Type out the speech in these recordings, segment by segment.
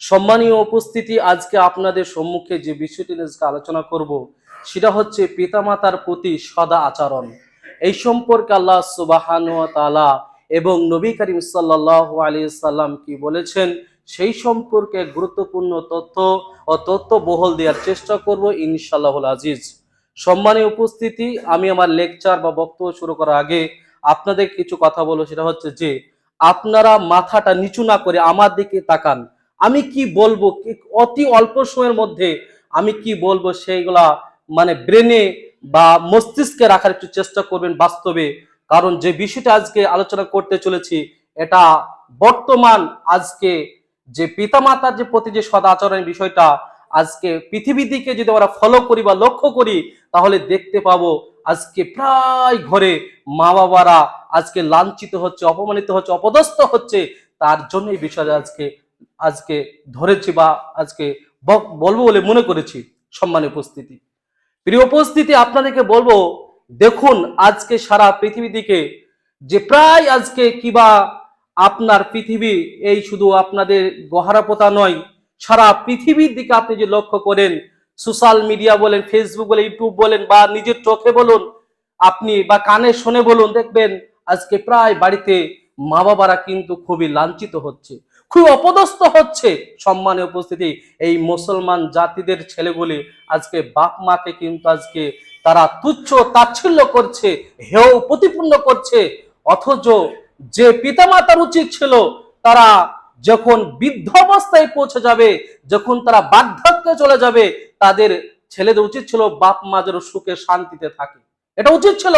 সম্মানীয় উপস্থিতি, আজকে আপনাদের সম্মুখে যে বিষয়টি নিয়ে আলোচনা করব, সেটা হচ্ছে পিতামাতার প্রতি সদা আচরণ। এই সম্পর্কে আল্লাহ তালা এবং নবী করিম সাল্লাহ আলী সাল্লাম কি বলেছেন, সেই সম্পর্কে গুরুত্বপূর্ণ তথ্য ও তথ্য বহল দেওয়ার চেষ্টা করব ইনশাল্লাহুল আজিজ। সম্মানীয় উপস্থিতি, আমি আমার লেকচার বা বক্তব্য শুরু করার আগে আপনাদের কিছু কথা বলব, সেটা হচ্ছে যে, আপনারা মাথাটা নিচু না করে আমার দিকে তাকান। আমি কি বলব? অতি অল্প সময়ের মধ্যে আমি কি বলব সেইগুলা মানে ব্রেনে বা মস্তিষ্কে রাখার একটু চেষ্টা করবেন বাস্তবে। কারণ যে বিষয়টা আজকে আলোচনা করতে চলেছি, এটা বর্তমান আজকে যে পিতামাতার যে প্রতি যে সদাচরণের বিষয়টা, আজকে পৃথিবীর দিকে যদি আমরা ফলো করি বা লক্ষ্য করি, তাহলে দেখতে পাবো আজকে প্রায় ঘরে মা বাবারা আজকে লাঞ্ছিত হচ্ছে, অপমানিত হচ্ছে, অপদস্থ হচ্ছে, তার জন্য এই বিষয়টা আজকে আজকে ধরেছি বা আজকে বলব বলে মনে করেছি সম্মানের উপস্থিতি। প্রিয় উপস্থিতি, আপনাদেরকে বলব, দেখুন আজকে সারা পৃথিবী দিকে যে প্রায় আজকে কিবা আপনার পৃথিবী, এই শুধু আপনাদের গহারাপোতা নয়, সারা পৃথিবীর দিকে আপনি যে লক্ষ্য করেন, সোশ্যাল মিডিয়া বলেন, ফেসবুক বলেন, ইউটিউব বলেন, বা নিজের চোখে বলুন, আপনি বা কানে শুনে বলুন, দেখবেন আজকে প্রায় বাড়িতে মা বাবারা কিন্তু খুবই লাঞ্ছিত হচ্ছে। খুব অপদস্থ হচ্ছে সম্মানে উপস্থিতি এই মুসলমান জাতিদের ছেলেগুলি। আজকে বাপ মাকে কিন্তু আজকে তারা তুচ্ছ তাচ্ছিল্য করছে, হেয় প্রতিপূর্ণ করছে। অথচ যে পিতামাতার উচিত ছিল, তারা যখন বৃদ্ধ অবস্থায় পৌঁছে যাবে, যখন তারা বার্ধক্যে চলে যাবে, তাদের ছেলেদের উচিত ছিল বাপ মা যেন সুখে শান্তিতে থাকে। এটা উচিত ছিল।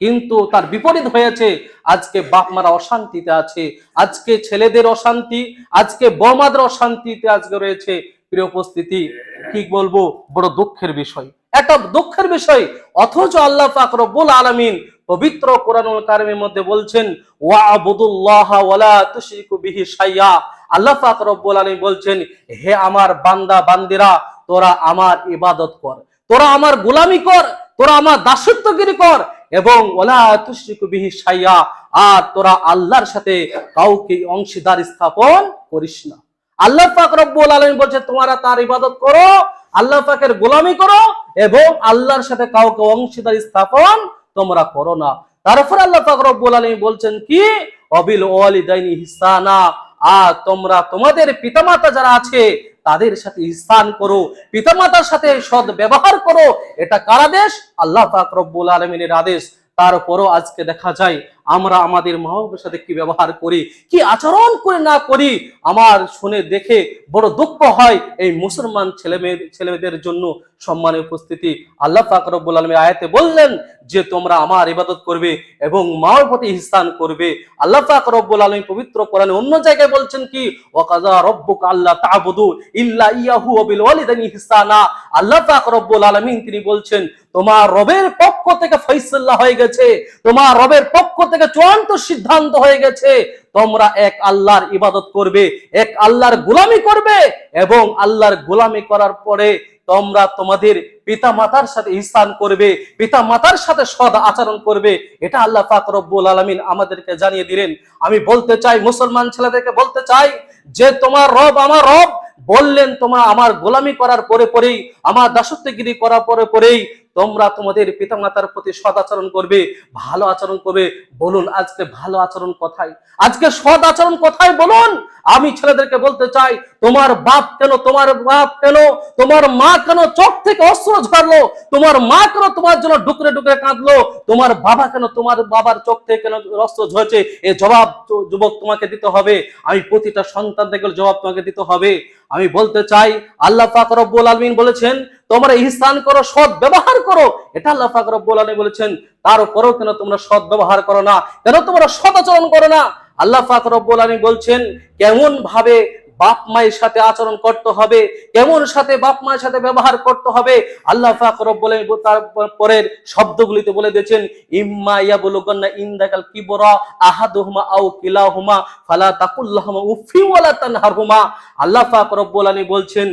কিন্তু তার বিপরীত হয়েছে, আজকে বাপ মারা অশান্তিতে আছে, আজকে ছেলেদের অশান্তি, আজকে বৌমাদের অশান্তিতে আজকে রয়েছে। প্রিয় উপস্থিতি, কি বলব, বড় দুঃখের বিষয়। একটা দুঃখের বিষয়, অথচ আল্লাহ পাক রব্বুল আলামিন পবিত্র কোরআনুল কারিমের মধ্যে বলছেন ওয়া আবুদুল্লাহ ওয়ালা তুশরিকু বিহি শাইয়া। আল্লাহ পাক রব্বুল আলামিন বলছেন, হে আমার বান্দা, বান্দিরা, তোরা আমার ইবাদত কর। তোরা আমার গোলামি কর, তোরা আমার দাসত্বগিরি কর। এবং ওলা শাইয়া, আর তোরা আল্লাহর সাথে কাউকে অংশীদার স্থাপন করিস না। আল্লাহ পাক রব্বুল আলামিন বলছে, তোমরা তার ইবাদত করো আল্লাহ পাকের গোলামি করো এবং আল্লাহর সাথে কাউকে অংশীদার স্থাপন তোমরা করো না। তারপর আল্লাহ পাক রব্বুল আলামিন বলছেন কি? অবিল ওয়ালিদাইনি হিসানা আর তোমরা তোমাদের পিতামাতা যারা আছে, তাদের সাথে স্থান করো, পিতামাতার সাথে সৎ ব্যবহার করো। এটা কারাদেশ আল্লাহ পাক আলমিনের আদেশ। তারপরও আজকে দেখা যায় আমরা আমাদের মা বাবার সাথে কি ব্যবহার করি, কি আচরণ করে না করি, আমার শুনে দেখে বড় দুঃখ হয় এই মুসলমান ছেলে মেয়ে ছেলে জন্য সম্মানের উপস্থিতি। আল্লাহ পাক রব্বুল আলমী আয়াতে বললেন যে, তোমরা আমার ইবাদত করবে এবং মার প্রতি ইহসান করবে। আল্লাহ পাক রব্বুল আলমী পবিত্র কোরআনে অন্য জায়গায় বলছেন কি, ওয়াকাজা রব্বুক আল্লাহ তা'বুদু ইল্লা ইয়াহু বিল ওয়ালিদাইনি ইহসানা। আল্লাহ পাক রব্বুল আলামিন তিনি বলছেন, তোমার রবের পক্ষ থেকে ফয়সালা হয়ে গেছে, তোমার রবের পক্ষ থেকে চূড়ান্ত সিদ্ধান্ত হয়ে গেছে, তোমরা এক আল্লাহর ইবাদত করবে, এক আল্লাহর গোলামি করবে এবং আল্লাহর গোলামি করার পরে তোমরা তোমাদের পিতা মাতার সাথে ইহসান করবে পিতা মাতার সাথে সদ আচরণ করবে। এটা আল্লাহ পাক রব্বুল আলামিন আমাদেরকে জানিয়ে দিলেন। আমি বলতে চাই, মুসলমান ছেলেদেরকে বলতে চাই যে, তোমার রব আমার রব, বললেন তোমার আমার গোলামি করার পরে পরেই, আমার দাসত্বগিরি করার পরে পরেই তোমরা তোমাদের পিতামাতার প্রতি সদ আচরণ করবে, ভালো আচরণ করবে। বলুন, আজকে ভালো আচরণ কোথায়? আজকে সদ আচরণ কোথায় বলুন? আমি ছেলেদেরকে বলতে চাই, তোমার বাপ কেন, তোমার বাপ কেন, তোমার মা কেন চোখ থেকে অস্ত্র ঝরলো তোমার মা কেন তোমার জন্য ডুকরে ডুকরে কাঁদলো? তোমার বাবা কেন তোমার বাবার চোখ থেকে কেন অস্ত্র ঝরছে? এ জবাব যুবক তোমাকে দিতে হবে। আমি প্রতিটা সন্তান থেকে জবাব তোমাকে দিতে হবে। আমি বলতে চাই, আল্লাহ পাক রব্বুল আলমিন বলেছেন, তোমরা ইহসান করো, সৎ ব্যবহার করো। এটা আল্লাহ পাক রব্বুল আলমিন বলেছেন তারপরেও কেন তোমরা সৎ ব্যবহার করো না? কেন তোমরা সৎ আচরণ করো না? আল্লাহ ফাকরব্বুল আলমী বলছেন কেমন ভাবে বাপ মায়ের সাথে আচরণ করতে হবে, কেমন সাথে বাপ মায়ের সাথে ব্যবহার করতে হবে, আল্লাহ পাক রব্বুল আলামিন তার পরের শব্দগুলিতে বলে দিয়েছেন, ইম্মা ইয়া ইয়াবলুগান্না ইনদাকাল কিবরা আহাদুহুমা আও কিলাহুমা ফালা তাকুল্লাহুমা উফি ওয়ালা তানহারহুমা। আল্লাহ পাক রব্বুল আলামিন বলছেন,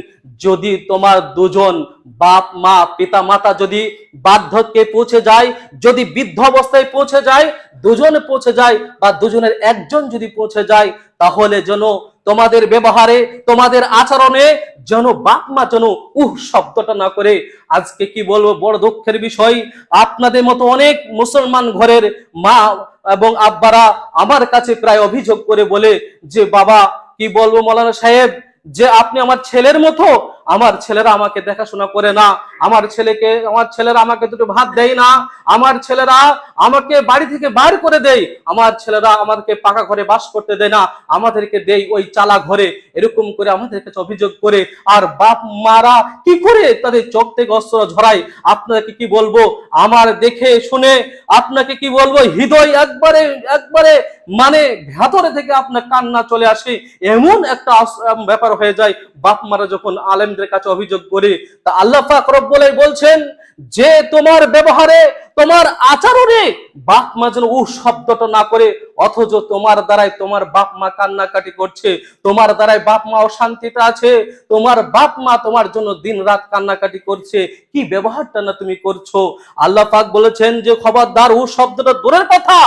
যদি তোমার দুজন বাপ মা, পিতা মাতা যদি বার্ধক্যে পৌঁছে যায়, যদি বৃদ্ধ অবস্থায় পৌঁছে যায়, দুজনে পৌঁছে যায় বা দুজনের একজন যদি পৌঁছে যায়, তাহলে যেন তোমাদের ব্যবহারে, তোমাদের আচরণে যেন বাপমা যেন উহ শব্দটা না করে। আজকে কি বলব, বড় দুঃখের বিষয়। আপনাদের মতো অনেক মুসলমান ঘরের মা এবং আব্বারা আমার কাছে প্রায় অভিযোগ করে বলে যে, বাবা, কি বলব মৌলানা সাহেব, যে আপনি আমার ছেলের মতো আমার ছেলেরা আমাকে দেখাশোনা করে না, আমার ছেলেকে, আমার ছেলেরা আমাকে দুটো ভাত দেয় না, আমার ছেলেরা আমাকে বাড়ি থেকে বাইর করে দেয়, আমার ছেলেরা আমাকে পাকা ঘরে বাস করতে দেয় না, আমাদেরকে দেই ওই চালা ঘরে। এরকম করে আমাদের কাছে অভিযোগ করে, আর বাপ মারা কি করে তাদের চোখ থেকে অস্ত্র ঝরাই আপনাকে কি বলব? আমার দেখে শুনে আপনাকে কি বলব? হৃদয় একবারে একবারে মানে ভেতরে থেকে আপনার কান্না চলে আসে। এমন একটা ব্যাপার হয়ে যায়, বাপ মারা যখন আলেমদের কাছে অভিযোগ করে, তা আল্লাহ পাক রব্বুল বলছেন, যে তোমার ব্যবহারে, তোমার আচরণে বাপ মা যেন উ শব্দটা না করে, অথচ তোমার দ্বারাই তোমার বাপ মা কান্নাকাটি করছে, তোমার দ্বারাই বাপ মা অশান্তিতে আছে, তোমার বাপ মা তোমার জন্য দিন রাত কান্নাকাটি করছে, কি ব্যবহারটা না তুমি করছ? আল্লাহ পাক বলেছেন যে, খবরদার উ শব্দটা দূরের কথা,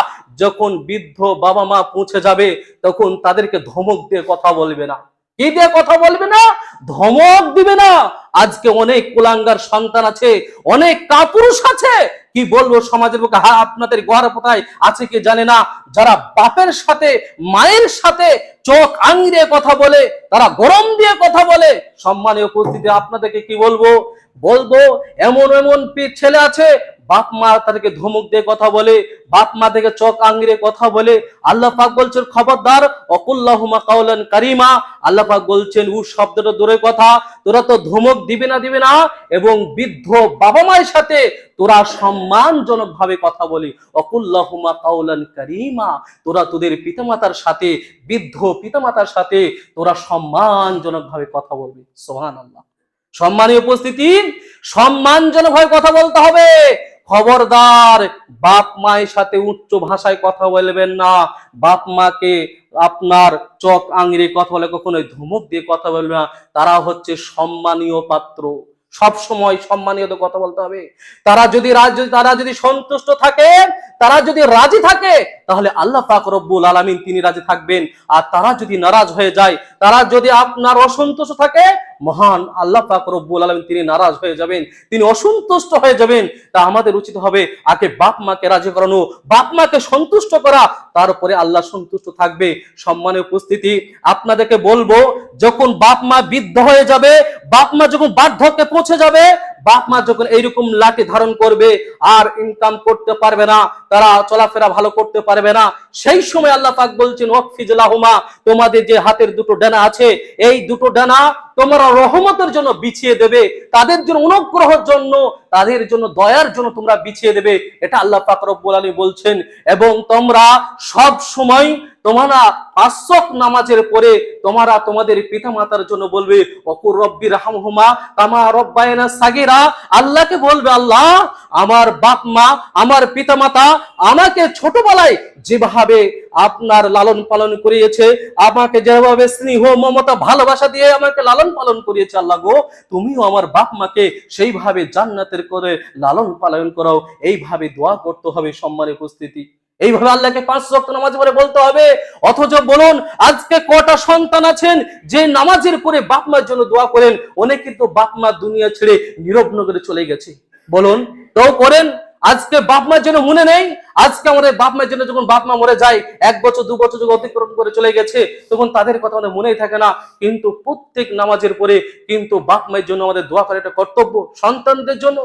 যখন বৃদ্ধ বাবা মা পৌঁছে যাবে, তখন তাদেরকে ধমক দিয়ে কথা বলবে না। কি দিয়ে কথা বলবে না? ধমক দিবে না। আজকে অনেক কুলাঙ্গার সন্তান আছে, অনেক কাপুরুষ আছে। কি বলব সমাজের বুকে? হা, আপনাদের গোয়ার কোথায়? আছে কি জানে না? যারা বাপের সাথে, মায়ের সাথে চোখ আঙিরে কথা বলে, তারা গরম দিয়ে কথা বলে, সম্মানীয় উপস্থিতি, আপনাদেরকে কি বলব? বলব, এমন এমন ছেলে আছে, বাপ মা তাদেরকে ধমক দিয়ে কথা বলে, বাপ মা থেকে চোখ আঙ্গিরে কথা বলে। আল্লাহ পাক বলছেন, খবরদার, অকুল্লাহুমা কাউলান কারিমা। আল্লাহ পাক বলছেন, উ শব্দটা দূরের কথা, তোরা তো ধমক দিবে না দিবে না, এবং বৃদ্ধ বাবা মায়ের সাথে তোরা সম্মানজনক ভাবে কথা বলি। অকুল্লাহুমা কাউলান কারিমা, তোরা তোদের পিতামাতার সাথে, বৃদ্ধ পিতামাতার সাথে তোরা সম্মানজনক ভাবে কথা বলবি। সোহান আল্লাহ সম্মানীয় উপস্থিতি সম্মানজনক ভাবে কথা বলতে হবে। খবরদার বাপ মায়ের সাথে উচ্চ ভাষায় কথা বলবেন না। বাপ মাকে আপনার চোখ আঙিরে কথা বলে, কখনোই ধুমুক দিয়ে কথা বলবে না। তারা হচ্ছে সম্মানীয় পাত্র। সব সময় সম্মানীয় কথা বলতে হবে। তারা যদি রাজ তারা যদি সন্তুষ্ট থাকে তারা যদি রাজি থাকে, তাহলে আল্লাহ পাক রব্বুল আলামিন তিনি রাজি থাকবেন। আর তারা যদি নারাজ হয়ে যায়, তারা যদি আপনার অসন্তুষ্ট থাকে, মহান আল্লাহ পাক রব্বুল আলামিন তিনি নারাজ হয়ে যাবেন, তিনি অসন্তুষ্ট হয়ে যাবেন। তা আমাদের উচিত হবে আগে বাপ মাকে রাজি করানো, বাপ মাকে সন্তুষ্ট করা। তারপরে আল্লাহ সন্তুষ্ট থাকবে। সম্মানের উপস্থিতি আপনাদেরকে বলব, যখন বাপ মা বৃদ্ধ হয়ে যাবে, বাপ মা যখন বার্ধক্যে পৌঁছে যাবে বাপ মা যখন এইরকম লাঠি ধারণ করবে, আর ইনকাম করতে পারবে না, তারা চলাফেরা ভালো করতে পারবে না, সেই সময় আল্লাহ পাক বলছেন ওয়াকফিজলাহুমা তোমাদের যে হাতের দুটো ডানা আছে, এই দুটো ডানা তোমরা রহমতের জন্য বিছিয়ে দেবে, তাদের জন্য, অনুগ্রহের জন্য, তাদের জন্য, দয়ার জন্য তোমরা বিছিয়ে দেবে, এটা আল্লাহ পাক রব্বুল আলী বলছেন। এবং তোমরা সব সময় তোমরা পাঁচক নামাজের পরে তোমরা তোমাদের পিতা মাতার জন্য বলবে, অকুর রব্বির হামহুমা কামা রব্বায়না সাগিরা। আল্লাহকে বলবে, আল্লাহ, আমার বাপ মা, আমার পিতা মাতা আমাকে ছোটবেলায় যেভাবে আপনার লালন পালন করিয়েছে। আমাকে যেভাবে স্নেহ, মমতা, ভালোবাসা দিয়ে আমাকে লালন পালন করিয়েছে আল্লাহ গো, তুমিও আমার বাপ মাকে সেইভাবে জান্নাতের করে লালন পালন করো এইভাবে দোয়া করতে হবে সম্মানের উপস্থিতি। এইভাবে আল্লাহকে পাঁচ ওয়াক্ত নামাজ পড়ে বলতে হবে। অথচ বলুন, আজকে কটা সন্তান আছেন যে নামাজের পরে বাপ মার জন্য দোয়া করেন, অনেক কিন্তু বাপ মা দুনিয়া ছেড়ে নীরব নগরে চলে গেছে। বলুন, তো করেন। আজকে বাপ মার জন্য মনে নেই। আজকে আমাদের বাপ মায়ের জন্য যখন বাপ মা মরে যায়, এক বছর, দু বছর যখন অতিক্রম করে চলে গেছে, তখন তাদের কথা আমাদের মনেই থাকে না। কিন্তু প্রত্যেক নামাজের পরে কিন্তু বাপ মায়ের জন্য আমাদের দোয়া করা একটা কর্তব্য, সন্তানদের জন্য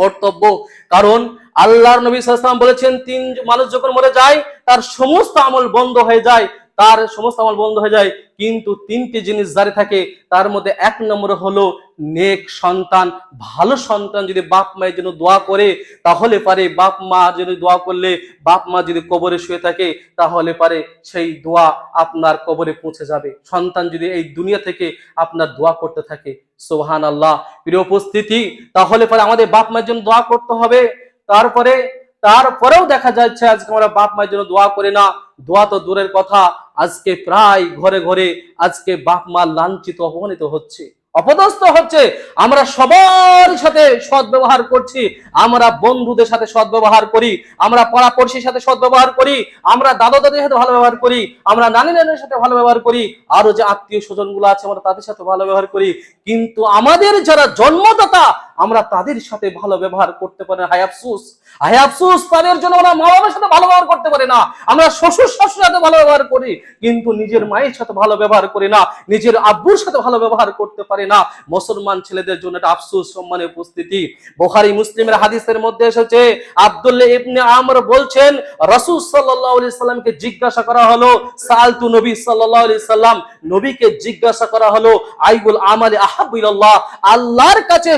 কর্তব্য। কারণ আল্লাহর নবী সাল্লাম বলেছেন, তিন মানুষ যখন মরে যায়, তার সমস্ত আমল বন্ধ হয়ে যায়। তার সমস্ত আমল বন্ধ হয়ে যায়। কিন্তু তিনটি জিনিস জারি থাকে। তার মধ্যে এক নম্বর হলো নেক সন্তান। ভালো সন্তান যদি বাপ মায়ের জন্য দোয়া করে, তাহলে পারে বাপ মা যদি দোয়া করলে বাপ মা যদি কবরে শুয়ে থাকে, তাহলে পারে সেই দোয়া আপনার কবরে পৌঁছে যাবে। সন্তান যদি এই দুনিয়া থেকে আপনার দোয়া করতে থাকে সোহান আল্লাহ প্রিয় উপস্থিতি, তাহলে পরে আমাদের বাপ মায়ের জন্য দোয়া করতে হবে। তারপরে তারপরেও দেখা যাচ্ছে আজকে আমরা বাপ মায়ের জন্য দোয়া করি না। দোয়া তো দূরের কথা। আজকে প্রায় ঘরে ঘরে আজকে বাপ মা লাঞ্ছিত, অপমানিত হচ্ছে। অপদস্থ হচ্ছে। আমরা সবার সাথে সদ্ব্যবহার করছি। আমরা বন্ধুদের সাথে সদ্ব্যবহার করি। আমরা পড়াপড়শির সাথে সদ্ব্যবহার করি। আমরা দাদা দাদির সাথে ভালো ব্যবহার করি। আমরা নানি নানির সাথে ভালো ব্যবহার করি। আরও যে আত্মীয় স্বজনগুলো আছে, আমরা তাদের সাথে ভালো ব্যবহার করি। কিন্তু আমাদের যারা জন্মদাতা, আমরা তাদের সাথে ভালো ব্যবহার করতে পারি হায় আফসুস। হায় আফসুস, তাদের জন্য আমরা মা বাবার সাথে ভালো ব্যবহার করতে পারি না। আমরা শ্বশুর শাশুড়ির সাথে ভালো ব্যবহার করি, কিন্তু নিজের মায়ের সাথে ভালো ব্যবহার করি না, নিজের আব্বুর সাথে ভালো ব্যবহার করতে পারি না। মুসলমান ছেলেদের জন্য আফসুস সম্মানের উপস্থিতি। বোখারি, মুসলিমের হাদিসের মধ্যে এসেছে, আব্দুল্লাহ ইবনে আমর বলছেন, রাসূল সাল্লাল্লাহু আলাইহি সাল্লামকে জিজ্ঞাসা করা হলো সালতু নবী সাল্লাল্লাহু আলাইহি সাল্লাম নবীকে জিজ্ঞাসা করা হলো আইগুল আমালি আল্লাহর কাছে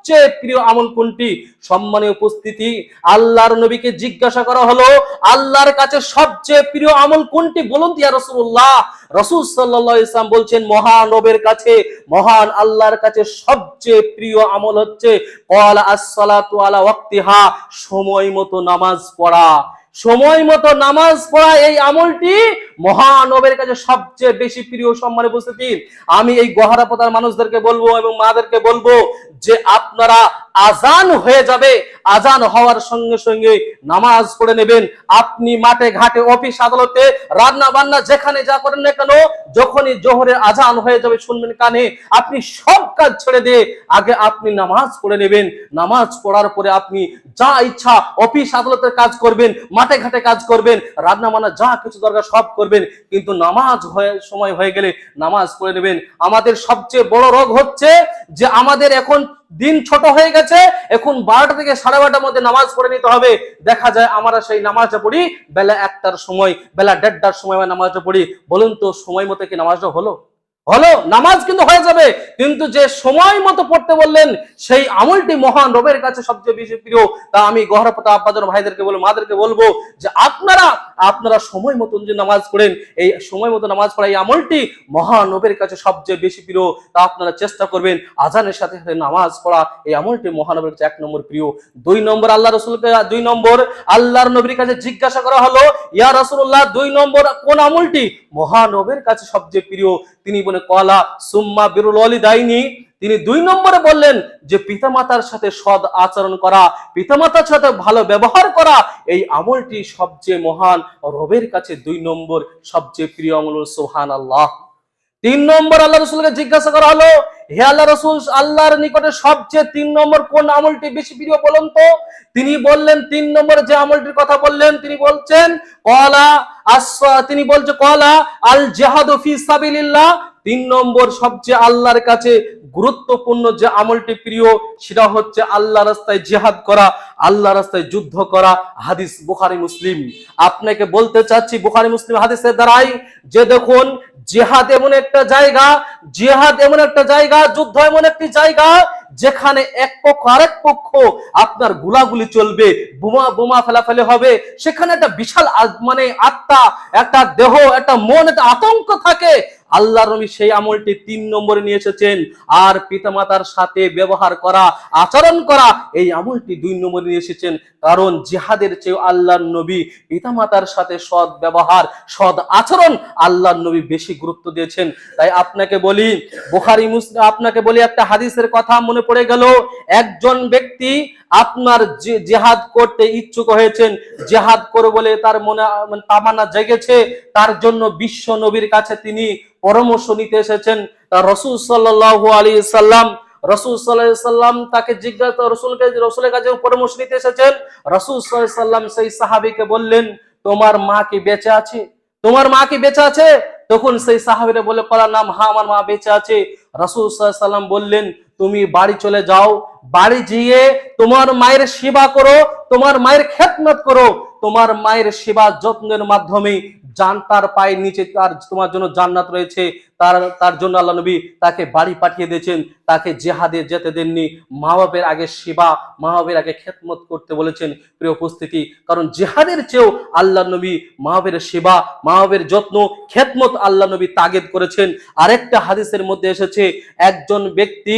সবচেয়ে প্রিয় আমল কোনটি? সম্মানে উপস্থিতি, আল্লাহর নবীকে জিজ্ঞাসা করা হলো, আল্লাহর কাছে সবচেয়ে প্রিয় আমল কোনটি বলুন দিয়া রসুল্লাহ রসুল সাল্লাহ ইসলাম বলছেন, মহানবের কাছে, মহান আল্লাহর কাছে সবচেয়ে প্রিয় আমল হচ্ছে আলা ওয়াক্তিহা, সময় মতো নামাজ পড়া। সময় মতো নামাজ পড়া এই আমলটি মহানবের কাছে সবচেয়ে বেশি প্রিয় সম্মানে উপস্থিত। আমি এই গহারা গহারাপতার মানুষদেরকে বলব এবং মাদেরকে বলব যে আপনারা আজান হয়ে যাবে। আজান হওয়ার সঙ্গে সঙ্গে নামাজ পড়ে নেবেন। আপনি মাঠে ঘাটে, অফিস আদালতে, রান্না বান্না যেখানে যা করেন না কেন, যখনই জোহরের আজান হয়ে যাবে শুনবেন কানে, আপনি সব কাজ ছেড়ে দিয়ে আগে আপনি নামাজ পড়ে নেবেন। নামাজ পড়ার পরে আপনি যা ইচ্ছা অফিস আদালতের কাজ করবেন, মাঠে ঘাটে কাজ করবেন, রান্না বান্না যা কিছু দরকার সব করবেন। কিন্তু নামাজ হয়ে, সময় হয়ে গেলে নামাজ পড়ে নেবেন। আমাদের সবচেয়ে বড় রোগ হচ্ছে যে আমাদের এখন দিন ছোট হয়ে গেছে, এখন বারোটা থেকে সাড়ে বারোটার মধ্যে নামাজ পড়ে নিতে হবে। দেখা যায় আমরা সেই নামাজটা পড়ি বেলা একটার সময়, বেলা দেড়টার সময় আমরা নামাজটা পড়ি। বলুন তো, সময় মতো কি নামাজটা হলো? হলো নামাজ কিন্তু হয়ে যাবে, কিন্তু যে সময় মতো পড়তে বললেন, সেই আমলটি মহান রবের কাছে সবচেয়ে বেশি প্রিয়। তা আমি গহরপতা আব্বাজন ভাইদেরকে বলব, মাদেরকে বলব যে আপনারা আপনারা সময় মতন যে নামাজ পড়েন, এই সময় মতো নামাজ পড়া এই আমলটি মহান রবের কাছে সবচেয়ে বেশি প্রিয়। তা আপনারা চেষ্টা করবেন, আজানের সাথে সাথে নামাজ পড়া, এই আমলটি মহানবের কাছে এক নম্বর প্রিয়। দুই নম্বর আল্লাহ রসুলকে, দুই নম্বর আল্লাহর নবীর কাছে জিজ্ঞাসা করা হলো, ইয়া রসুল্লাহ দুই নম্বর কোন আমলটি মহানবের কাছে সবচেয়ে প্রিয়? তিনি বলে কলা সুম্মা বিরুল দাইনি তিনি দুই নম্বরে বললেন যে পিতামাতার সাথে সৎ আচরণ করা, পিতামাতার সাথে ভালো ব্যবহার করা, এই আমলটি সবচেয়ে মহান রবের কাছে দুই নম্বর সবচেয়ে প্রিয় আমল সোহান আল্লাহ তিন নম্বর আল্লাহ রসুলকে জিজ্ঞাসা করা হলো, হে আল্লাহ রসুল, আল্লাহর নিকটে সবচেয়ে তিন নম্বর কোন আমলটি বেশি প্রিয় বলুন তো? তিনি বললেন, তিন নম্বর যে আমলটির কথা বললেন, তিনি বলছেন, কলা তিনি বলছে, কলা আল জেহাদু ফি সাবিলিল্লাহ তিন নম্বর সবচেয়ে আল্লাহর কাছে গুরুত্বপূর্ণ যে আমলটি প্রিয়, সেটা হচ্ছে আল্লাহ রাস্তায় জিহাদ করা আল্লাহ রাস্তায় যুদ্ধ করা, হাদিস বুখারি, মুসলিম। আপনাকে বলতে চাচ্ছি, বুখারি, মুসলিম হাদিসের দ্বারাই যে দেখুন, জেহাদ এমন একটা জায়গা, জিহাদ এমন একটা জায়গা, যুদ্ধ এমন একটি জায়গা, যেখানে এক পক্ষ আরেক পক্ষ আপনার গুলাগুলি চলবে, বোমা বোমা ফেলাফেলি হবে। সেখানে একটা বিশাল মানে আত্মা, একটা দেহ, একটা মন, একটা আতঙ্ক থাকে। আল্লাহ নবী সেই আমলটি তিন নম্বরে নিয়ে এসেছেন। আর পিতামাতার সাথে ব্যবহার করা, আচরণ করা, এই আমলটি দুই নম্বরে নিয়ে এসেছেন। কারণ জিহাদের চেয়ে আল্লাহর নবী পিতামাতার সাথে সৎ ব্যবহার, সৎ আচরণ আল্লাহর নবী বেশি গুরুত্ব দিয়েছেন। তাই আপনাকে বলি, বোখারি, মুসলিম, আপনাকে বলি একটা হাদিসের কথা মনে পড়ে গেল, একজন ব্যক্তি আপনার জেহাদ করতে ইচ্ছুক হয়েছেন, জেহাদ করে বলে তার মনে তামানা জেগেছে, তার জন্য বিশ্ব নবীর কাছে তিনি পরামর্শ নিতে এসেছেন। রসুল সাল্লাল্লাহু আলী সাল্লাম রসুল সাল্লাহ সাল্লাম তাকে জিজ্ঞাসা রসুলকে রসুলের কাছে পরামর্শ নিতে এসেছেন। রসুল সাল্লাহ সাল্লাম সেই সাহাবিকে বললেন, তোমার মা কি বেঁচে আছে? তোমার মা কি বেঁচে আছে? তখন সেই সাহাবিরা বলে কলার নাম হ্যাঁ আমার মা বেঁচে আছে। রসুল সাল্লাহ সাল্লাম বললেন, তুমি বাড়ি চলে যাও, বাড়ি গিয়ে তোমার মায়ের সেবা করো, তোমার মায়ের খেদমত করো, তোমার মায়ের সেবা যত্নের মাধ্যমে জান তার পায়ের নিচে, তার তোমার জন্য জান্নাত রয়েছে। তার তার জন্য আল্লাহ নবী তাকে বাড়ি পাঠিয়ে দিয়েছেন। তাকে জেহাদে যেতে দেননি। মা বাপের আগে সেবা মা বাপের আগে খেদমত করতে বলেছেন প্রিয় উপস্থিতি। কারণ জেহাদের চেয়েও আল্লাহ নবী মা বাপের সেবা মা বাপের যত্ন, খেদমত আল্লাহ নবী তাগেদ করেছেন। আরেকটা হাদিসের মধ্যে এসেছে, একজন ব্যক্তি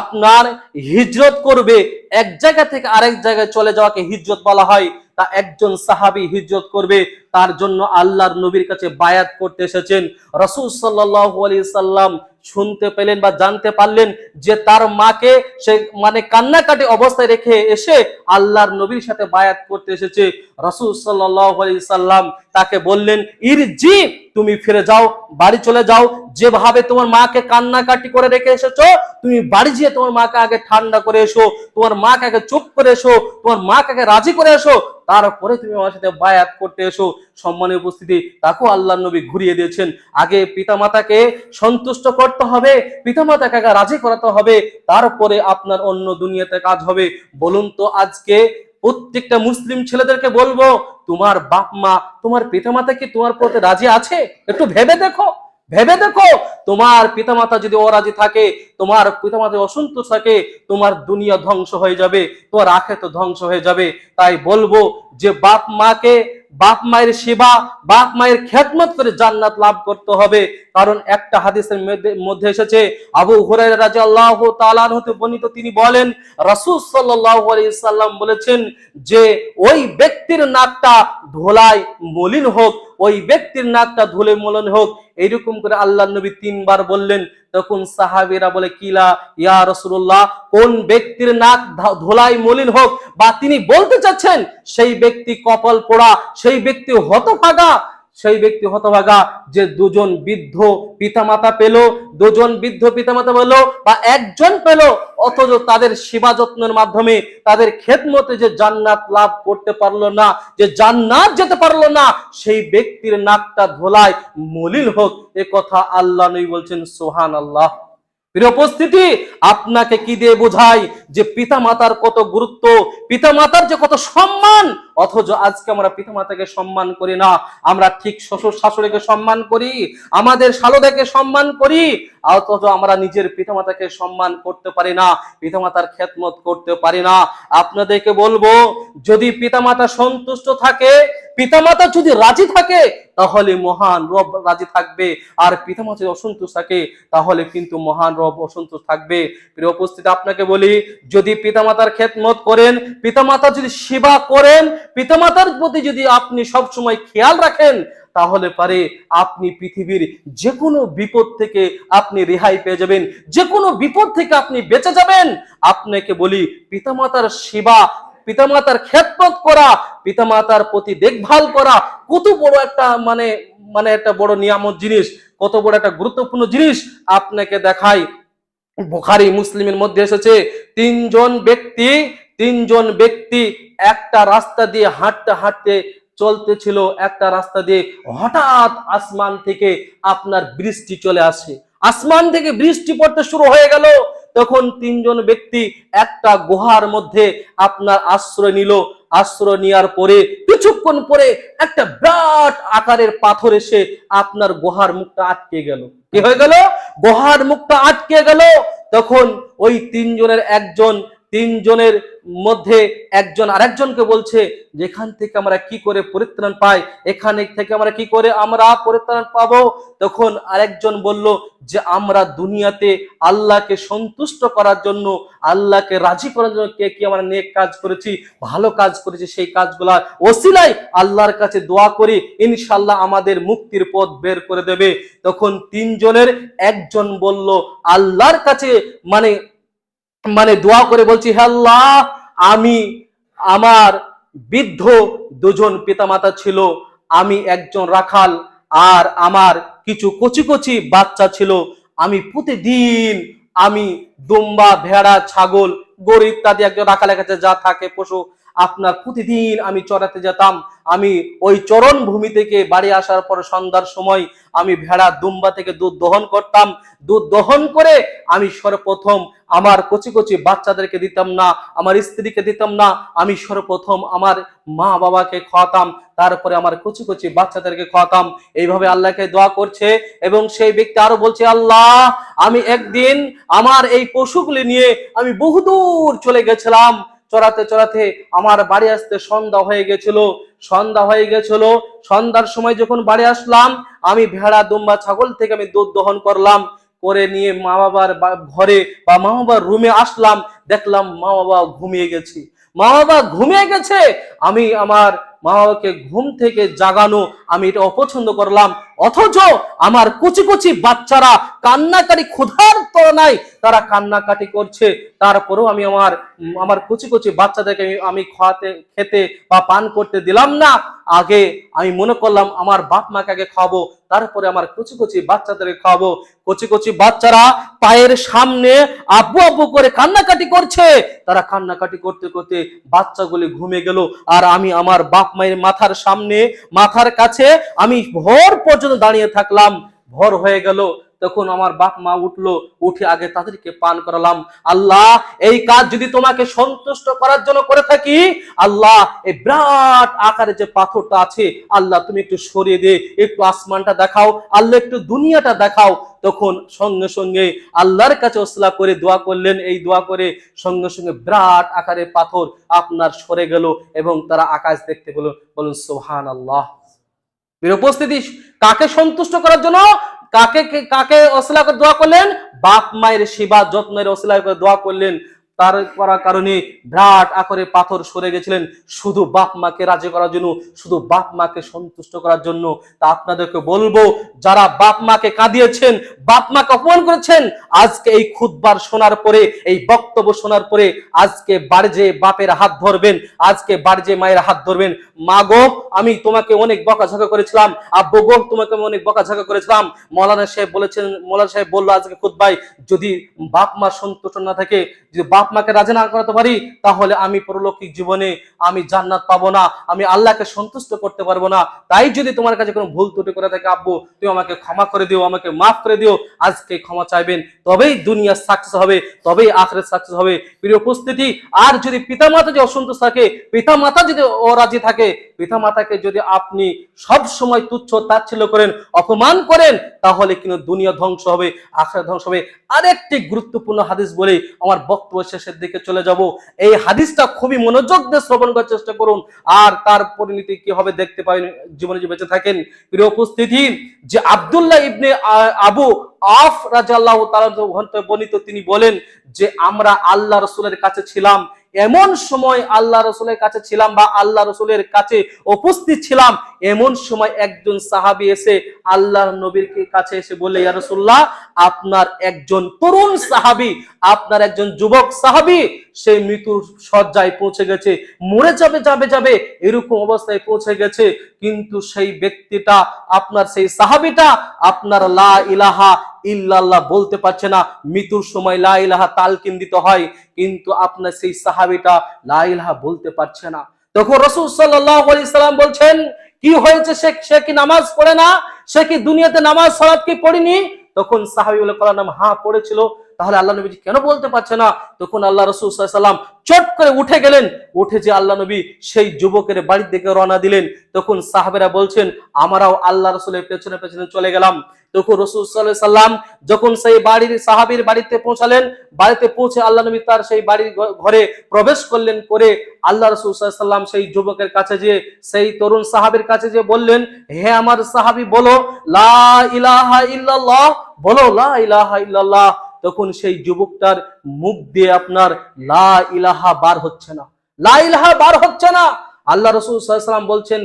আপনার হিজরত করবে, এক জায়গা থেকে আরেক জায়গায় চলে যাওয়াকে হিজরত বলা হয়। তা একজন সাহাবি হিজরত করবে। তার জন্য আল্লাহর নবীর কাছে বায়াত করতে এসেছেন। রসুল সাল্লাল্লাহু আলাইহি সাল্লাম শুনতে পেলেন বা জানতে পারলেন যে তার মাকে সে মানে কান্নাকাটি অবস্থায় রেখে এসে আল্লাহর নবীর সাথে বায়াত করতে এসেছে। রসুল সাল্লাল্লাহু আলাইহি সাল্লাম তাকে বললেন, ইরজি, তুমি ফিরে যাও, বাড়ি চলে যাও যেভাবে তোমার মাকে কান্নাকাটি করে রেখে এসেছ, তুমি বাড়ি গিয়ে তোমার মাকে আগে ঠান্ডা করে এসো, তোমার মাকে আগে চুপ করে এসো, তোমার মাকে আগে রাজি করে এসো, তারপরে তুমি আমার সাথে বায়াত করতে এসো। সম্মানের উপস্থিতি, তাকেও আল্লাহ নবী ঘুরিয়ে দিয়েছেন। আগে পিতামাতাকে সন্তুষ্ট করতে হবে, পিতামাতাকে আগে রাজি করাতে হবে, তারপরে আপনার অন্য দুনিয়াতে কাজ হবে। বলুন তো আজকে প্রত্যেকটা মুসলিম ছেলেদেরকে বলব, তোমার বাপ মা, তোমার পিতামাতা কি তোমার প্রতি রাজি আছে? একটু ভেবে দেখো। ভেবে দেখো, তোমার পিতামাতা যদি অরাজি থাকে, তোমার পিতামাতা অসন্তোষ থাকে, তোমার দুনিয়া ধ্বংস হয়ে যাবে, তোমার আখে তো ধ্বংস হয়ে যাবে। তাই বলব যে বাপ মাকে, বাপ মায়ের সেবা, বাপ মায়ের খেদমত করে জান্নাত লাভ করতে হবে। কারণ একটা হাদিসের মধ্যে- এসেছে, আবু হুরায়রা রাদিয়াল্লাহু তাআলা হতে বর্ণিত তিনি বলেন, রাসূল সাল্লাল্লাহু সাল্লাম বলেছেন যে, ওই ব্যক্তির নাকটা ধোলায় মলিন হোক ওই ব্যক্তির নাকটা ধুলে মলন হোক, এইরকম করে আল্লাহ নবী তিনবার বললেন। তখন সাহাবিরা বলে, কিলা, ইয়া রসুল্লাহ কোন ব্যক্তির নাক ধুলাই মলিন হোক বা তিনি বলতে চাচ্ছেন, সেই ব্যক্তি কপাল পোড়া, সেই ব্যক্তি হতভাগা সেই ব্যক্তি হতভাগা যে দুজন বৃদ্ধ পিতামাতা পেল, দুজন বৃদ্ধ পিতামাতা পেল বা একজন পেল, অথচ তাদের সেবা যত্নের মাধ্যমে তাদের খেদমতে যে জান্নাত লাভ করতে পারল না, যে জান্নাত যেতে পারল না, সেই ব্যক্তির নাকটা ধোলায় মলিন হোক, এ কথা আল্লাহ নই বলছেন সোহান আল্লাহ উপস্থিতি, আপনাকে কি দিয়ে বোঝাই যে পিতা মাতার কত গুরুত্ব পিতা মাতার যে কত সম্মান? অথচ আজকে আমরা পিতা মাতাকে সম্মান করি না। আমরা ঠিক শ্বশুর শাশুড়িকে সম্মান করি, আমাদের শালদাকে সম্মান করি, অথচ আমরা নিজের পিতামাতাকে সম্মান করতে পারি না, পিতামাতার খেদমত করতে পারি না। আপনাদেরকে বলব, যদি পিতামাতা সন্তুষ্ট থাকে পিতামাতা যদি রাজি থাকে, তাহলে মহান রব রাজি থাকবে। আর পিতামাতা যদি অসন্তোষ থাকে, তাহলে কিন্তু মহান রব অসন্তোষ থাকবে। প্রিয় উপস্থিতি, আপনাকে বলি, যদি পিতামাতার খেদমত করেন, পিতামাতা যদি সেবা করেন, পিতামাতার প্রতি যদি আপনি সব সময় খেয়াল রাখেন, তাহলে পারে আপনি পৃথিবীর যে কোনো বিপদ থেকে আপনি রেহাই পেয়ে যাবেন। যে কোনো বিপদ থেকে আপনি বেঁচে যাবেন। আপনাকে বলি, পিতামাতার সেবা পিতামাতার খেদমত করা, পিতামাতার প্রতি দেখভাল করা, কত বড় একটা মানে মানে একটা বড় নিয়ামত জিনিস, কত বড় একটা গুরুত্বপূর্ণ জিনিস আপনাকে দেখাই। বুখারি, মুসলিমের মধ্যে এসেছে, তিনজন ব্যক্তি তিনজন ব্যক্তি একটা রাস্তা দিয়ে হাঁটতে হাঁটতে চলতেছিল, একটা রাস্তা দিয়ে হঠাৎ আসমান থেকে আপনার বৃষ্টি চলে আসে। আসমান থেকে বৃষ্টি পড়তে শুরু হয়ে গেল। তখন তিনজন ব্যক্তি একটা গুহার মধ্যে আপনার আশ্রয় নিল। আশ্রয় নেওয়ার পরে কিছুক্ষণ পরে একটা বিরাট আকারের পাথর এসে আপনার গুহার মুখটা আটকে গেল। কি হয়ে গেল? গুহার মুখটা আটকে গেল। তখন ওই তিনজনের একজন তিনজনের মধ্যে একজন আরেকজনকে বলছে, যেখান থেকে আমরা কি করে পরিত্রাণ পাই, এখানে থেকে আমরা কি করে আমরা পরিত্রাণ পাবো? তখন আরেকজন বলল যে, আমরা দুনিয়াতে আল্লাহকে সন্তুষ্ট করার জন্য, আল্লাহকে রাজি করার জন্য কে কি আমরা নেক কাজ করেছি, ভালো কাজ করেছি, সেই কাজগুলা ওসিলাই আল্লাহর কাছে দোয়া করি ইনশাল্লাহ আমাদের মুক্তির পথ বের করে দেবে। তখন তিনজনের একজন বলল, আল্লাহর কাছে মানে মানে দোয়া করে বলছি আল্লাহ, আমি আমার বৃদ্ধ দুজন পিতামাতা ছিল, আমি একজন রাখাল, আর আমার কিছু কচি কচি বাচ্চা ছিল। আমি প্রতিদিন আমি দুম্বা, ভেড়া, ছাগল গরু ইত্যাদি একজন রাখালের কাছে যা থাকে, পশু আপনার প্রতিদিন আমি চড়াতে যেতাম। আমি ওই চরণ ভূমি থেকে বাড়ি আসার পর সন্ধ্যার সময় আমি ভেড়া দুম্বা থেকে দুধ দহন করতাম। দুধ দহন করে আমি সর্বপ্রথম আমার কচি কচি বাচ্চাদেরকে দিতাম না, আমার স্ত্রীকে দিতাম না, আমি সর্বপ্রথম আমার মা বাবাকে খাওয়াতাম, তারপরে আমার কচি কচি বাচ্চাদেরকে খাওয়াতাম। এইভাবে আল্লাহকে দোয়া করছে এবং সেই ব্যক্তি আরও বলছে, আল্লাহ, আমি একদিন আমার এই পশুগুলি নিয়ে আমি বহুদূর চলে গেছিলাম। চড়াতে চড়াতে আমার বাড়ি আসতে সন্ধ্যা হয়ে গেছিল। সন্ধ্যা হয়ে গেছিল। সন্ধ্যার সময় যখন বাড়ি আসলাম, আমি ভেড়া, দুম্বা, ছাগল থেকে আমি দুধ দহন করলাম। করে নিয়ে মা বাবার ঘরে বা মা বাবার রুমে আসলাম। দেখলাম মা বাবা ঘুমিয়ে গেছি। মা বাবা ঘুমিয়ে গেছে। আমি আমার মা বাবাকে ঘুম থেকে জাগানো, আমি এটা অপছন্দ করলাম। অথচ আমার কুচি কুচি বাচ্চারা কান্নাকাটি ক্ষুধার নাই তারা কান্নাকাটি করছে। তারপরেও আমি আমার আমার কুচি কুচি বাচ্চাদেরকে আমি খাওয়াতে, খেতে বা পান করতে দিলাম না। আগে আমি মনে করলাম, আমার বাপ মাকে আগে খাওয়াবো, তারপরে আমার কুচি কুচি বাচ্চাদেরকে খাওয়াবো। কচি কচি বাচ্চারা পায়ের সামনে আব্বু আব্বু করে কান্নাকাটি করছে। তারা কান্নাকাটি করতে করতে বাচ্চাগুলি ঘুমে গেল। আর আমি আমার বাপ মায়ের মাথার সামনে, মাথার কাছে আমি ভোর পর্যন্ত দাঁড়িয়ে থাকলাম। ভোর হয়ে গেল। তখন আমার বাপ মা উঠল। উঠে আগে তাদেরকে পান করালাম। আল্লাহ, এই কাজ যদি তোমাকে সন্তুষ্ট করার জন্য করে থাকি, আল্লাহ এই বিরাট আকারে যে পাথরটা আছে, আল্লাহ, তুমি একটু সরিয়ে দে, একটু আসমানটা দেখাও, আল্লাহ, একটু দুনিয়াটা দেখাও। তখন সঙ্গে সঙ্গে আল্লাহর কাছে ওসলা করে দোয়া করলেন। এই দোয়া করে সঙ্গে সঙ্গে বিরাট আকারে পাথর আপনার সরে গেল এবং তারা আকাশ দেখতে পেল বলুন সোহান আল্লাহ এর উপস্থিতি কাকে সন্তুষ্ট করার জন্য? কাকে কাকে অসলা করে দোয়া করলেন? বাপ মায়ের সেবা, যত্নের অসলা করে দোয়া করলেন। তার করার কারণে বিরাট আকারে পাথর সরে গেছিলেন। শুধু বাপ মাকে রাজি করার জন্য, শুধু বাপ মাকে সন্তুষ্ট করার জন্য। তা আপনাদেরকে বলব, যারা বাপ মাকে কাঁদিয়েছেন, বাপ মাকে অপমান করেছেন, আজকে এই খুদবার শোনার পরে, এই বক্তব্য শোনার পরে আজকে বাড়ি বাপের হাত ধরবেন, আজকে বাড়ি মায়ের হাত ধরবেন। মা গো, আমি তোমাকে অনেক বকাঝকা করেছিলাম, আব্বু গো, তোমাকে আমি অনেক বকাঝকা করেছিলাম। মৌলানা সাহেব বলেছেন, মৌলানা সাহেব বলল আজকে খুদ্াই যদি বাপ মা সন্তুষ্ট না থাকে, যদি বাপ মাকে রাজি না করাতে পারি, তাহলে আমি পরলৌকিক জীবনে আমি জান্নাত পাবো না, আমি আল্লাহকে সন্তুষ্ট করতে পারব না। তাই যদি তোমার কাছে কোনো ভুল ত্রুটি করে থাকে, আব্বু, তুমি আমাকে ক্ষমা করে দিও, আমাকে মাফ করে দিও, আজকে ক্ষমা চাইবেন, তবেই দুনিয়া সাকসেস হবে, তবেই আখরের সাকসেস হবে। প্রিয় উপস্থিতি, আর যদি পিতামাতা যদি অসন্তোষ থাকে, পিতামাতা যদি অরাজি থাকে, পিতামাতাকে যদি আপনি সব সময় তুচ্ছ তাচ্ছিল্য করেন, অপমান করেন, তাহলে কিন্তু দুনিয়া ধ্বংস হবে আখড়া ধ্বংস হবে। আরেকটি গুরুত্বপূর্ণ হাদিস বলে, আমার বক্তব্য শেষের দিকে চলে যাব। এই হাদিসটা খুবই মনোযোগ দিয়ে শ্রবণ করার চেষ্টা করুন। আর তার পরিণতি কি হবে দেখতে পাবেন জীবনে যে বেঁচে থাকেন। প্রিয় উপস্থিতি, যে আব্দুল্লাহ ইবনে আবু আফ রাজাল্লাহ তার বর্ণিত তিনি বলেন যে, আমরা আল্লাহ রসুলের কাছে ছিলাম। এমন সময় আল্লাহ রসুলের কাছে ছিলাম বা আল্লাহ রসুলের কাছে উপস্থিত ছিলাম, এমন সময় একজন সাহাবি এসে আল্লাহ নবীর কাছে এসে বললে, ইয়া আপনার একজন তরুণ সাহাবি, আপনার একজন যুবক সাহাবি সেই মৃত্যুর সজ্জায় পৌঁছে গেছে, মরে যাবে যাবে যাবে, এরকম অবস্থায় পৌঁছে গেছে, কিন্তু সেই ব্যক্তিটা, আপনার সেই সাহাবিটা, আপনার লা ইলাহা ইল্লাল্লাহ বলতে পারছে না, মৃত্যুর সময় লা তালকিন দিতে হয়, কিন্তু আপনার সেই সাহাবিটা লা বলতে পারছে না। তখন রসুল সাল্লাম বলছেন, কি হয়েছে? সে সে কি নামাজ পড়ে না? সে কি দুনিয়াতে নামাজ, সালাত কি পড়েনি? তখন সাহাবি বলে, কলার নাম হ্যাঁ পড়েছিল। তাহলে আল্লাহ নবী কেন বলতে পারছে না? তখন আল্লাহ রসুল সাল্লাম চট করে উঠে গেলেন। উঠে যে আল্লাহ নবী সেই যুবকের বাড়ির দিকে রওনা দিলেন। তখন সাহাবেরা বলছেন, আমরাও আল্লাহ রসুলের পেছনে পেছনে চলে গেলাম। তখন রসুল সাল্লাম যখন সেই বাড়ির সাহাবির বাড়িতে পৌঁছালেন, বাড়িতে পৌঁছে আল্লাহ নবী তার সেই বাড়ির ঘরে প্রবেশ করলেন করে আল্লাহ রসুল সেই যুবকের কাছে যে সেই তরুণ সাহাবির কাছে যে বললেন, হে আমার সাহাবি, বলো, লা বলো, লা তখন সেই যুবকটার মুখ দিয়ে আপনার লা ইলাহা বার হচ্ছে না। লা ইলাহা বার হচ্ছে না। আল্লাহ রসুল সাল্লাম বলছেন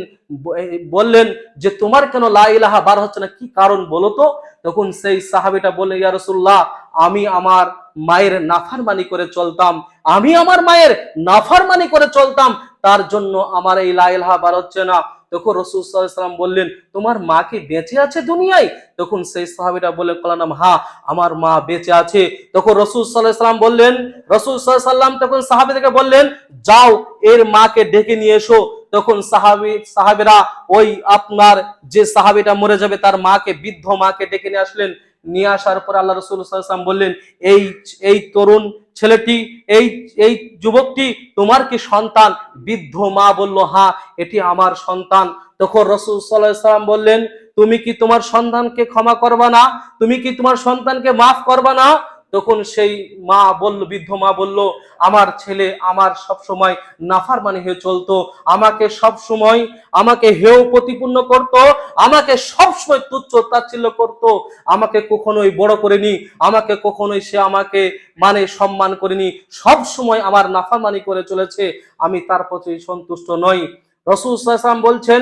বললেন যে তোমার কেন লাইলাহা বার হচ্ছে না? কি কারণ বলো তো? তখন সেই সাহাবিটা বলে ইয়া রসুল্লাহ আমি আমার মায়ের নাফারমানি করে চলতাম। আমি আমার মায়ের নাফারমানি করে চলতাম। তার জন্য আমার এই লা ইলাহা বার হচ্ছে না। তখন রসুল সাল্লাম বললেন, তোমার মা কি বেঁচে আছে দুনিয়ায়? তখন সেই সাহাবিটা বলে কলাম হা, আমার মা বেঁচে আছে। তখন রসুল সাল্লাম বললেন, রসুল সাল্লাম তখন সাহাবিদেরকে বললেন, যাও, এর মাকে ডেকে নিয়ে এসো। তখন সাহাবি, সাহাবেরা ওই আপনার যে সাহাবিটা মরে যাবে, তার মাকে, বৃদ্ধ মাকে ডেকে নিয়ে আসলেন। নিয়ে আসার পর আল্লাহ রসুল সাল্লাম বললেন, এই এই তরুণ ছেলেটি, এই এই যুবকটি তোমার কি সন্তান? বৃদ্ধ মা বলল, হা, এটি আমার সন্তান। তখন রসুল সাল্লাম বললেন, তুমি কি তোমার সন্তানকে ক্ষমা করবা না? তুমি কি তোমার সন্তানকে মাফ করবা না? তখন সেই মা বলল, বৃদ্ধ মা বলল, আমার ছেলে আমার সব সময় নাফারমানি হয়ে চলতো। আমাকে সব সময় আমাকে হেয় প্রতিপূর্ণ করত। আমাকে সব সময় তুচ্ছ তাচ্ছিল্য করত। আমাকে কখনোই বড় করেনি। আমাকে কখনোই সে আমাকে মানে সম্মান করেনি। সব সময় আমার নাফারমানি করে চলেছে। আমি তার প্রতি সন্তুষ্ট নই। রসুল বলছেন,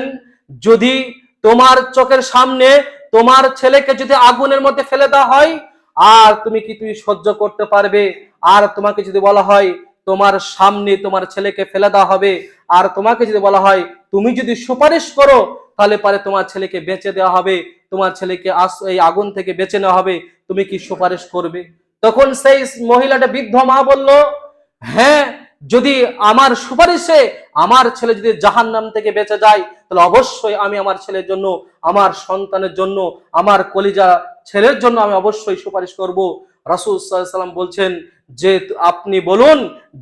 যদি তোমার চোখের সামনে তোমার ছেলেকে যদি আগুনের মধ্যে ফেলে দেওয়া হয় আর তুমি কি তুমি সহ্য করতে পারবে? আর তোমাকে যদি বলা হয়, তোমার সামনে তোমার ছেলেকে ফেলে দেওয়া হবে, আর তোমাকে যদি বলা হয়, তুমি যদি সুপারিশ করো, তাহলে পারে তোমার ছেলেকে বেঁচে দেওয়া হবে, তোমার ছেলেকে এই আগুন থেকে বেঁচে নেওয়া হবে, তুমি কি সুপারিশ করবে? তখন সেই মহিলাটা বৃদ্ধ মা বলল হ্যাঁ যদি আমার সুপারিশে আমার ছেলে যদি জাহান নাম থেকে বেঁচে যায়, তাহলে অবশ্যই আমি আমার ছেলের জন্য, আমার সন্তানের জন্য, আমার কলিজা ছেলের জন্য আমি অবশ্যই সুপারিশ করব। রাসুল সাল্লাম বলছেন যে, আপনি বলুন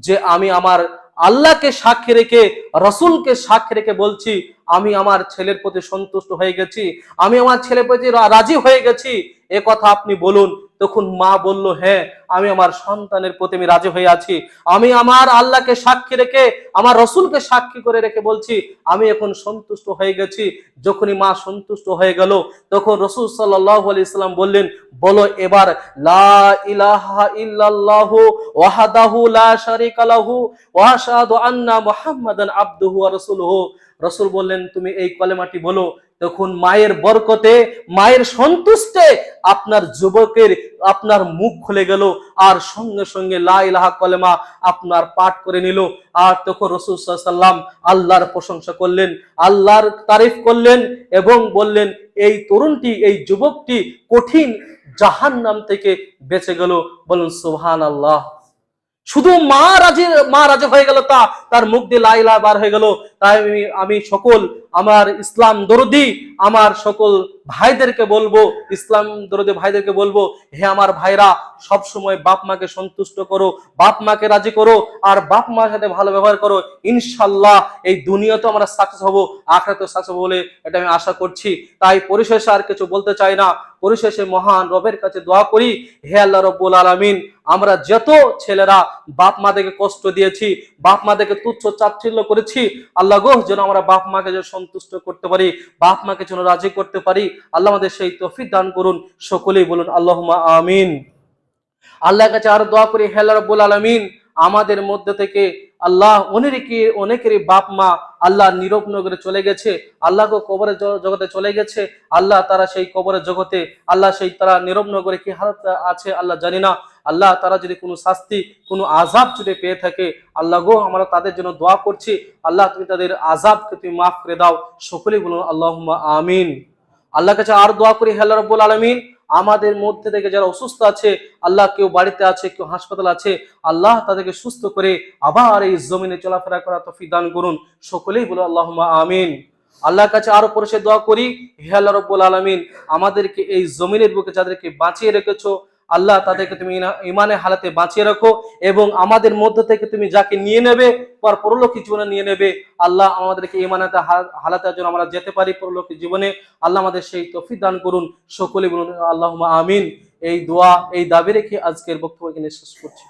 যে, আমি আমার আল্লাহকে সাক্ষী রেখে, রসুলকে সাক্ষী রেখে বলছি, আমি আমার ছেলের প্রতি সন্তুষ্ট হয়ে গেছি, আমি আমার ছেলের প্রতি রাজি হয়ে গেছি। এ কথা আপনি বলুন তখন মা বলল হ্যাঁ আমি আমার সন্তানের প্রতি আমি রাজি হয়ে আছি। আমি আমার আল্লাহকে সাক্ষী রেখে, আমার রসুলকে সাক্ষী করে রেখে বলছি, আমি এখন সন্তুষ্ট হয়ে গেছি। যখনই মা সন্তুষ্ট হয়ে গেল, তখন রসুল সাল্লাহ ইসলাম বললেন, বলো এবার, লা ইলাহা ইল্লাল্লাহু ওয়াহাদাহু লা লাহু বললেন, তুমি এই কলেমাটি বলো তখন মায়ের বরকতে, মায়ের সন্তুষ্টে আপনার যুবকের, আপনার মুখ খুলে গেল, আর সঙ্গে সঙ্গে লা ইলাহা কলেমা আপনার পাঠ করে নিল। আর তখন রসুল সাল্লাম আল্লাহর প্রশংসা করলেন, আল্লাহর তারিফ করলেন এবং বললেন, এই তরুণটি, এই যুবকটি কঠিন জাহান্নাম থেকে বেঁচে গেল। বলুন সুবহান আল্লাহ শুধু মা রাজি মা রাজি হয়ে গেল তা, তার মুখ দিয়ে লাইলা বার হয়ে গেল। তাই আমি আমি সকল আমার ইসলাম দরদি, আমার সকল ভাইদেরকে বলব, ইসলাম দরদি ভাইদেরকে বলব, হে আমার ভাইরা সব সময় বাপ মাকে সন্তুষ্ট করো, বাপ মাকে রাজি করো, আর বাপ মার সাথে ভালো ব্যবহার করো। ইনশাল্লাহ এই দুনিয়াতে আমরা সাকসেস হব আখরাতে সাকসেস হব বলে এটা আমি আশা করছি। তাই পরিশেষে আর কিছু বলতে চাই না। পরিশেষে মহান রবের কাছে দোয়া করি, হে আল্লাহ রব্বুল আলামিন, আমরা যত ছেলেরা বাপ মাদেরকে কষ্ট দিয়েছি, বাপ মাদেরকে তুচ্ছ চাচ্ছিল্য করেছি, আল্লাহ গো, যেন আমরা বাপ মাকে যেন সন্তুষ্ট করতে পারি, বাপ মাকে যেন রাজি করতে পারি, আল্লাহ আমাদের সেই তফিক দান করুন, সকলেই বলুন আল্লাহ আমিন। আল্লাহর কাছে আরও দোয়া করি, হে আল্লাহ রব্বুল আলামিন, আমাদের মধ্যে থেকে আল্লাহ অনেকে, অনেকেরই বাপ মা আল্লাহ নীরব নগরে চলে গেছে আল্লাহ কবরের জগতে চলে গেছে, আল্লাহ তারা সেই কবরের জগতে, আল্লাহ সেই তারা নীরব নগরে কি হালত আছে আল্লাহ জানি না আল্লাহ তারা যদি কোনো শাস্তি, কোনো আজাব যদি পেয়ে থাকে, আল্লাহ গো, আমরা তাদের জন্য দোয়া করছি। আল্লাহ, তুমি তাদের আজাবকে তুমি মাফ করে দাও। সকলেই বলুন আল্লাহ আমিন। আল্লাহ কাছে আর দোয়া করি হেল্লা রব্বুল আলমিন। আমাদের মধ্যে থেকে যারা অসুস্থ আছে, আল্লাহ কেউ বাড়িতে আছে, কেউ হাসপাতাল আছে, আল্লাহ তাদেরকে সুস্থ করে আবার এই জমিনে চলাফেরা করা তফি দান করুন। সকলেই বলো আল্লাহ আমিন। আল্লাহর কাছে আরও পরিষে দোয়া করি, হে আল্লাহ রব্বুল আলমিন, আমাদেরকে এই জমিনের বুকে যাদেরকে বাঁচিয়ে রেখেছো আল্লাহ তাদেরকে তুমি ইমানে হালাতে বাঁচিয়ে রাখো এবং আমাদের মধ্য থেকে তুমি যাকে নিয়ে নেবে, পর পরলক্ষী জীবনে নিয়ে নেবে। আল্লাহ আমাদেরকে ইমানাতে হালাতে যেন আমরা যেতে পারি পরলোকী জীবনে। আল্লাহ আমাদের সেই তফিক দান করুন। সকলে বলুন আল্লাহ আমিন। এই দোয়া, এই দাবি রেখে আজকের বক্তব্য এখানে শেষ করছি।